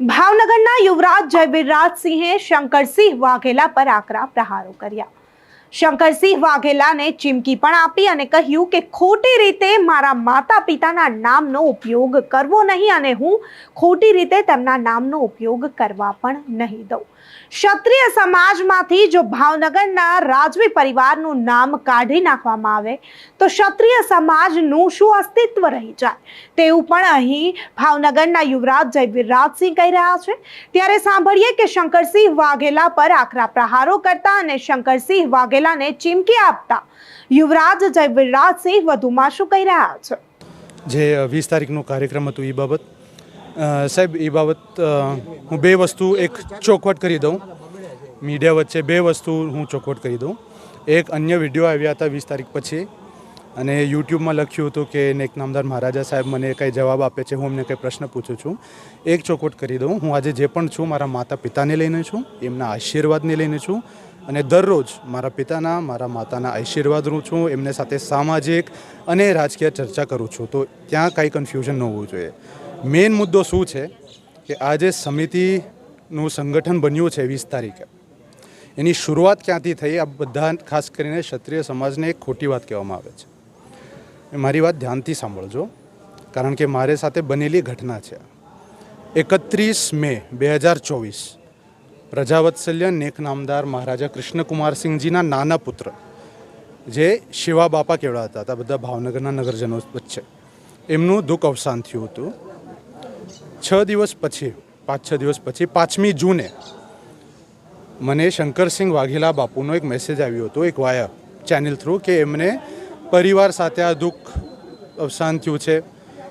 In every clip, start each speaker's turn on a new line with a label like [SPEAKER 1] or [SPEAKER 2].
[SPEAKER 1] ભાવનગરના યુવરાજ જયવીરરાજસિંહે શંકરસિંહ વાઘેલા પર આકરા પ્રહારો કર્યા. શંકરસિંહ વાઘેલાને ચીમકી પણ આપી અને કહ્યું કે ખોટી રીતે મારા માતા પિતાના નામનો ઉપયોગ કરવો નહીં અને હું ખોટી રીતે તેમના નામનો ઉપયોગ કરવા પણ નહીં દઉં. ક્ષત્રિય સમાજમાંથી જો ભાવનગરના રાજવી પરિવારનું નામ કાઢી નાખવામાં આવે, તો ક્ષત્રિય સમાજનું શું અસ્તિત્વ રહી જાય? તેવું પણ અહીં ભાવનગરના યુવરાજ જયવીરરાજસિંહ કહી રહ્યા છે. ત્યારે સાંભળીએ કે શંકરસિંહ વાઘેલા પર આકરા પ્રહારો કરતા અને શંકરસિંહ વાઘેલાને ચીમકી આપતા. યુવરાજ જયવીરરાજસિંહ વધુમાં શું કહી રહ્યા છે?
[SPEAKER 2] જે વીસ તારીખનો કાર્યક્રમ હતું એ બાબત. સાહેબ એ બાબત હું બે વસ્તુ એક ચોખવટ કરી દઉં. મીડિયા વચ્ચે બે વસ્તુ હું ચોખવટ કરી દઉં. એક અન્ય વીડિયો આવ્યા હતા વીસ તારીખ પછી અને યુટ્યુબમાં લખ્યું હતું કે નેક નામદાર મહારાજા સાહેબ મને કંઈ જવાબ આપે છે, હું એમને કંઈ પ્રશ્ન પૂછું છું. એક ચોખવટ કરી દઉં. હું આજે જે પણ છું, મારા માતા પિતાને લઈને છું, એમના આશીર્વાદને લઈને છું. અને દરરોજ મારા પિતાના, મારા માતાના આશીર્વાદ હું છું, એમને સાથે સામાજિક અને રાજકીય ચર્ચા કરું છું. તો ત્યાં કાંઈ કન્ફ્યુઝન ન હોવું જોઈએ. મેઇન મુદ્દો શું છે કે આજે સમિતિનું સંગઠન બન્યું છે વીસ તારીખે. એની શરૂઆત ક્યાંથી થઈ આ બધા ખાસ કરીને ક્ષત્રિય સમાજને એક ખોટી વાત કહેવામાં આવે છે. મારી વાત ધ્યાનથી સાંભળજો, કારણ કે મારે સાથે બનેલી ઘટના છે. એકત્રીસ મે બે હજાર ચોવીસ પ્રજાવત્સલ્ય નેક નામદાર મહારાજા કૃષ્ણકુમારસિંહજીના નાના પુત્ર, જે શિવા બાપા કહેવાતા હતા, બધા ભાવનગરના નગરજનો વચ્ચે. એમનું દુઃખ અવસાન થયું હતું. છ દિવસ પછી, પાંચ છ દિવસ પછી, પાંચમી જૂને મને શંકરસિંહ વાઘેલા બાપુનો એક મેસેજ આવ્યો હતો, એક વાયા ચેનલ થ્રુ કે એમને પરિવાર સાથે આ દુઃખ અવસાન થયું છે.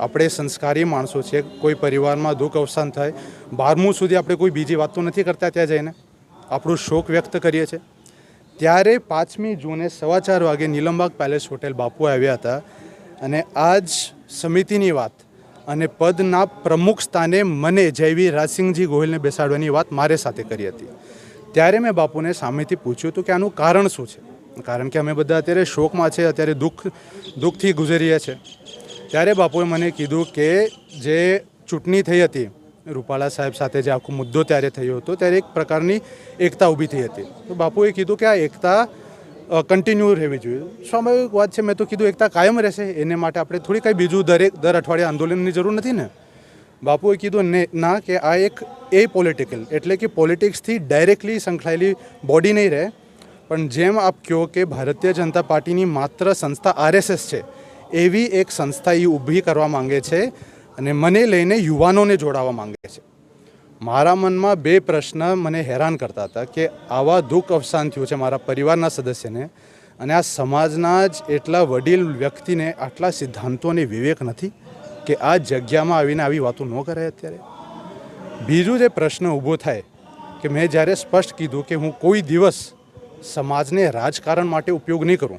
[SPEAKER 2] આપણે સંસ્કારી માણસો છીએ, કોઈ પરિવારમાં દુઃખ અવસાન થાય, બારમું સુધી આપણે કોઈ બીજી વાત તો નથી કરતા ત્યાં જઈને. આપણું શોક વ્યક્ત કરીએ છીએ. ત્યારે પાંચમી જૂને સવા ચાર વાગે નીલમબાગ પેલેસ હોટેલ બાપુ આવ્યા હતા અને આજ સમિતિની વાત અને પદના પ્રમુખ સ્થાને મને જયવી રાજસિંહજી ગોહિલને બેસાડવાની વાત મારે સાથે કરી હતી. ત્યારે મેં બાપુને સામેથી પૂછ્યું હતું કે આનું કારણ શું છે? કારણ કે અમે બધા અત્યારે શોકમાં છે, અત્યારે દુઃખ, દુઃખથી ગુજરીએ છીએ. ત્યારે બાપુએ મને કીધું કે જે ચૂંટણી થઈ હતી, રૂપાલા સાહેબ સાથે જે આખો મુદ્દો ત્યારે થયો હતો, ત્યારે એક પ્રકારની એકતા ઊભી થઈ હતી. તો બાપુએ કીધું કે આ એકતા કન્ટિન્યુ રહેવી જોઈએ. સ્વાભાવિક વાત છે, મેં તો કીધું એકતા કાયમ રહેશે, એને માટે આપણે થોડી કંઈ બીજું દરેક, દર અઠવાડિયે આંદોલનની જરૂર નથી ને. બાપુએ કીધું ને, ના, કે આ એક એ પોલિટિકલ એટલે કે પોલિટિક્સથી ડાયરેક્ટલી સંકળાયેલી બોડી નહીં રહે. પણ જેમ આપ કહો કે ભારતીય જનતા પાર્ટીની માત્ર સંસ્થા આરએસએસ છે એવી એક સંસ્થા એ ઊભી કરવા માંગે છે અને મને લઈને યુવાનોને જોડાવા માંગે છે. મારા મનમાં બે પ્રશ્ન મને હેરાન કરતા હતા કે આવા દુઃખ અવસાન થયું છે મારા પરિવારના સદસ્યને અને આ સમાજના જ એટલા વડીલ વ્યક્તિને આટલા સિદ્ધાંતો અને વિવેક નથી કે આ જગ્યામાં આવીને આવી વાતો ન કરે અત્યારે? બીજું જે પ્રશ્ન ઊભો થાય કે મેં જ્યારે સ્પષ્ટ કીધું કે હું કોઈ દિવસ સમાજને રાજકારણ માટે ઉપયોગ નહીં કરું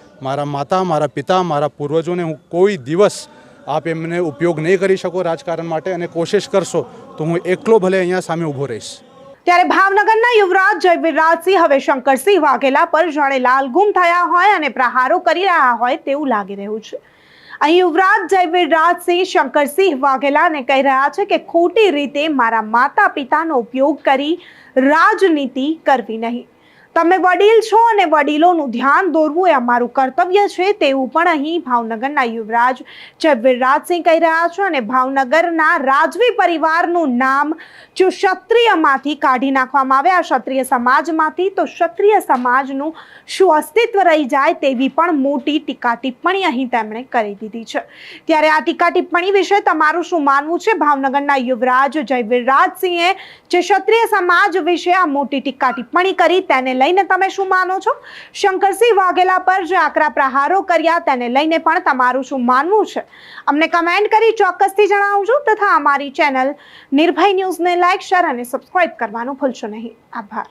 [SPEAKER 2] મારા માતા, મારા પિતા, મારા પૂર્વજોને હું કોઈ દિવસ આપ એમને ઉપયોગ નહીં કરી શકો રાજકારણ માટે અને કોશિશ કરશો તો હું એકલો ભલે અહીંયા સામે ઊભો રહીશ.
[SPEAKER 1] ત્યારે ભાવનગરના યુવરાજ જયવીરરાજસિંહ, હવે શંકરસિંહ વાઘેલા પર જાણે લાલ ગુમ થયા હોય અને પ્રહારો કરી રહ્યા હોય તેવું લાગી રહ્યું છે. અહીં યુવરાજ જયવીરરાજસિંહ, શંકરસિંહ વાઘેલાને કહી રહ્યા છે કે ખોટી રીતે મારા માતા પિતાનો ઉપયોગ કરી રાજનીતિ કરવી નહીં. તમે વડીલ છો અને વડીલોનું ધ્યાન દોરવું એ અમારું કર્તવ્ય છે તેવું પણ અહીં ભાવનગરના યુવરાજ જયવીરરાજસિંહ કહી રહ્યા છે અને ભાવનગરના રાજવી પરિવારનું નામ જો ક્ષત્રિયમાંથી કાઢી નાખવામાં આવે, આ ક્ષત્રિય સમાજમાંથી, તો ક્ષત્રિય સમાજનું શું અસ્તિત્વ રહી જાય તેવી પણ મોટી ટીકા ટિપ્પણી અહીં તેમણે કરી દીધી છે. ત્યારે આ ટીકા ટિપ્પણી વિશે તમારું શું માનવું છે? ભાવનગરના યુવરાજ જયવીરરાજસિંહે જે ક્ષત્રિય સમાજ વિશે આ મોટી ટીકા ટિપ્પણી કરી, તેને લઈને તમે શું માનો છો? શંકરસિંહ વાઘેલા પર જે આકરા પ્રહારો કર્યા, તેને લઈને પણ તમારું શું માનવું છે? અમને કમેન્ટ કરી ચોક્કસથી જણાવજો તથા અમારી ચેનલ નિર્ભય ન્યૂઝને લાઇક શેર અને સબસ્ક્રાઇબ કરવાનું ભૂલશો નહીં. આભાર.